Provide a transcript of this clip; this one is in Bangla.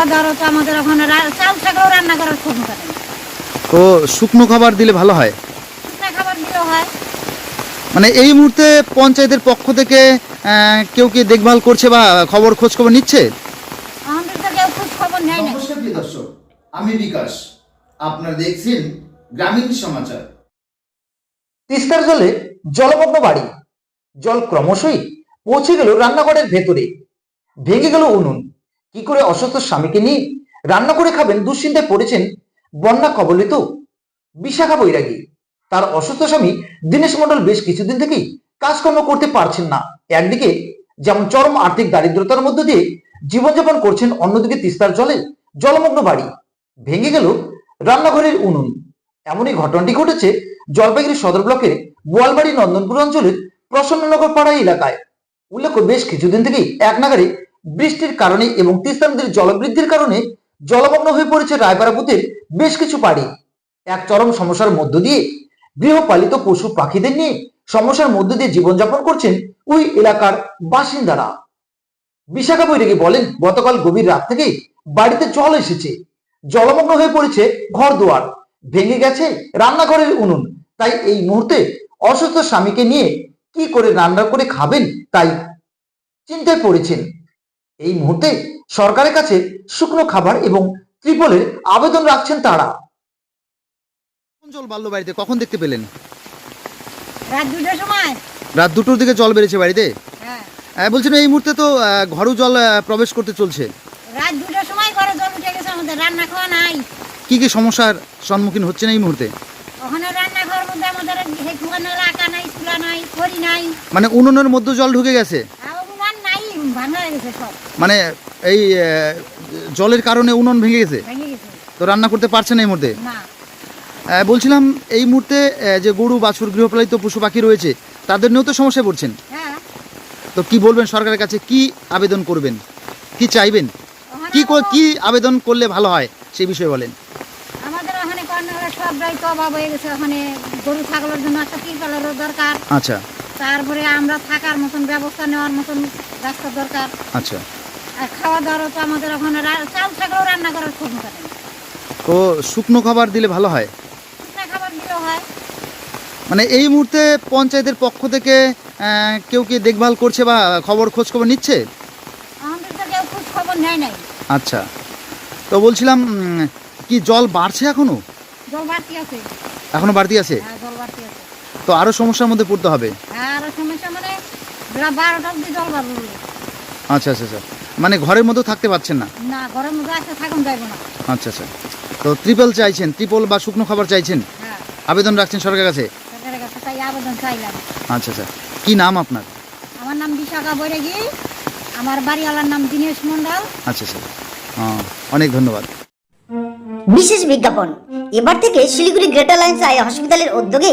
খাওয়া দাওয়ারও তো আমাদের ওখানে চাল থাকলেও রান্না করার ক্ষমতা নেই তো শুকনো খাবার দিলে ভালো হয়? শুকনা খাবার দিলেও হয়। মানে এই মুহূর্তে পঞ্চায়েতের পক্ষ থেকে আহ, কেউ কি দেখভাল করছে বা খবর খোঁজ খবর নিচ্ছে? আমাদের তো কেউ খোঁজ খবর নেয় না। নমস্কার প্রিয় দর্শক আমি বিকাশ। আপনারা দেখছেন গ্রামীণ সমাচার। তিস্তার জলে জলমগ্ন বাড়ি। জল ক্রমশই পৌঁছে গেল রান্নাঘরের ভেতরে। ভেঙে গেল উনুন। কি করে অসুস্থ স্বামীকে নিয়ে রান্না করে খাবেন? দুশ্চিন্তায় পড়েছেন বন্যা কবলিত বিশাখা বৈরাগী। তার অসুস্থ স্বামী দীনেশ মণ্ডল বেশ কিছুদিন থেকেই কাজকর্ম করতে পারছেন না। একদিকে যেমন চরম আর্থিক দারিদ্রতার মধ্য দিয়ে জীবনযাপন করছেন, অন্যদিকে তিস্তার জলে জলমগ্ন বাড়ি। ভেঙে গেল রান্নাঘরের উনুন। এমনই ঘটনাটি ঘটেছে জলপাইগুড়ি সদর ব্লকের বোয়ালবাড়ি নন্দনপুর অঞ্চলের প্রসন্ননগর পাড়া এলাকায়। উল্লেখ্য, বেশ কিছুদিন থেকেই এক নাগারে বৃষ্টির কারণে এবং তিস্তা নদীর জলবৃদ্ধির কারণে জলমগ্ন হয়ে পড়েছে বুথের বেশ কিছু বাড়ি। এক চরম সমস্যার মধ্য দিয়ে গৃহপালিত পশু পাখিদের নিয়ে সমস্যার মধ্য দিয়ে জীবনযাপন করছেন ওই এলাকার বাসিন্দারা। বিশাখা বৈরাগী বলেন, গতকাল গভীর রাত থেকেই বাড়িতে জল এসেছে। জলমগ্ন হয়ে পড়েছে ঘর দুয়ার ভেঙে গেছে রান্নাঘরের উনুন। তাই এই মুহূর্তে অসুস্থ স্বামীকে নিয়ে কি করে রান্না করে খাবেন তাই চিন্তায় পড়েছেন। এই মুহূর্তে সরকারের কাছে শুকনো খাবার এবং ত্রিপলের আবেদন রাখছেন তারা। জল বাড়লো বাড়িতে? কখন দেখতে পেলেন? রাত দুটোর সময়। রাত দুটোর দিকে জল বেড়েছে বাড়িতে? হ্যাঁ। বলছেন এই মুহূর্তে তো আহ, ঘরও জল আহ, প্রবেশ করতে চলছে। রাত দুটোর সময় ঘরে জল উঠে গেছে আমাদের রান্না খাওয়া নাই। কি কি সমস্যার সম্মুখীন হচ্ছেন এই মুহূর্তে? ওখানে রান্না খাওয়ার মধ্যে আমাদের হেকুয়ানো রাখা নাই চুলা নাই খড়ি নাই। মানে উনুনের মধ্যে জল ঢুকে গেছে আর অভিমান নাই ভাঙা হয়ে গেছে সব মানে এই জলের কারণে উনুন ভেঙে গেছে? তো রান্না করতে পারছেন এই মুহূর্তে? না। বলছিলাম এই মুহূর্তে যে গরু বাছুর গৃহপালিত পশু পাখি রয়েছে তাদের নিয়েও তো সমস্যায় পড়ছেন? হ্যাঁ। তো কি বলবেন সরকারের কাছে? কি আবেদন করবেন? কি চাইবেন? কি কি আবেদন করলে ভালো হয়? সেই বিষয়ে বলেন। আমাদের ওখানে দায়িত্ব অভাব হয়ে গেছে। ওখানে গরু ছাগলের জন্য একটা তিরপালেরও দরকার। আচ্ছা। তারপরে আমরা থাকার মতন ব্যবস্থা নেওয়ার মতন রাস্তা দরকার। আচ্ছা। আর খাওয়া দাওয়ারও তো আমাদের ওখানে চাল থাকলেও রান্না করার নেই তো শুকনো খাবার দিলে ভালো হয়? খাবার হয়। মানে এই মুহূর্তে পঞ্চায়েতের পক্ষ থেকে কেউ কি দেখভাল করছে বা খবর খোঁজ খবর নিচ্ছে? আমাদের তো কেউ খোঁজ খবর নেয় নাই। আচ্ছা। তো বলছিলাম কি জল বাড়ছে এখনও? জল বাড়তি আছে। এখনও বাড়তি আছে? হ্যাঁ জল বাড়তি আছে। তো আরও সমস্যার মধ্যে পড়তে হবে হ্যাঁ আর সমস্যা মানে বেলা বারোটা অব্দি জল বাড়বে আচ্ছা আচ্ছা আচ্ছা। মানে ঘরের মধ্যেও থাকতে পারছেন না? না ঘরের মধ্যে আসতে থাকুন যাইব না। আচ্ছা আচ্ছা। তো ত্রিপল চাইছেন ত্রিপল বা শুকনো খাবার চাইছেন? হ্যাঁ। আবেদন রাখছেন সরকারের কাছে? সরকারের কাছে তাই আবেদন চাইলাম। আচ্ছা আচ্ছা। কি নাম আপনার? আমার নাম বিশাখা বৈরাগী। আমার বাড়িওয়ালার নাম দীনেশ মণ্ডল। আচ্ছা আচ্ছা। হ্যাঁ অনেক ধন্যবাদ। বিশেষ বিজ্ঞাপন। এবার থেকে শিলিগুড়ি গ্রেটার লাইন্স আই হসপিটালের উদ্যোগে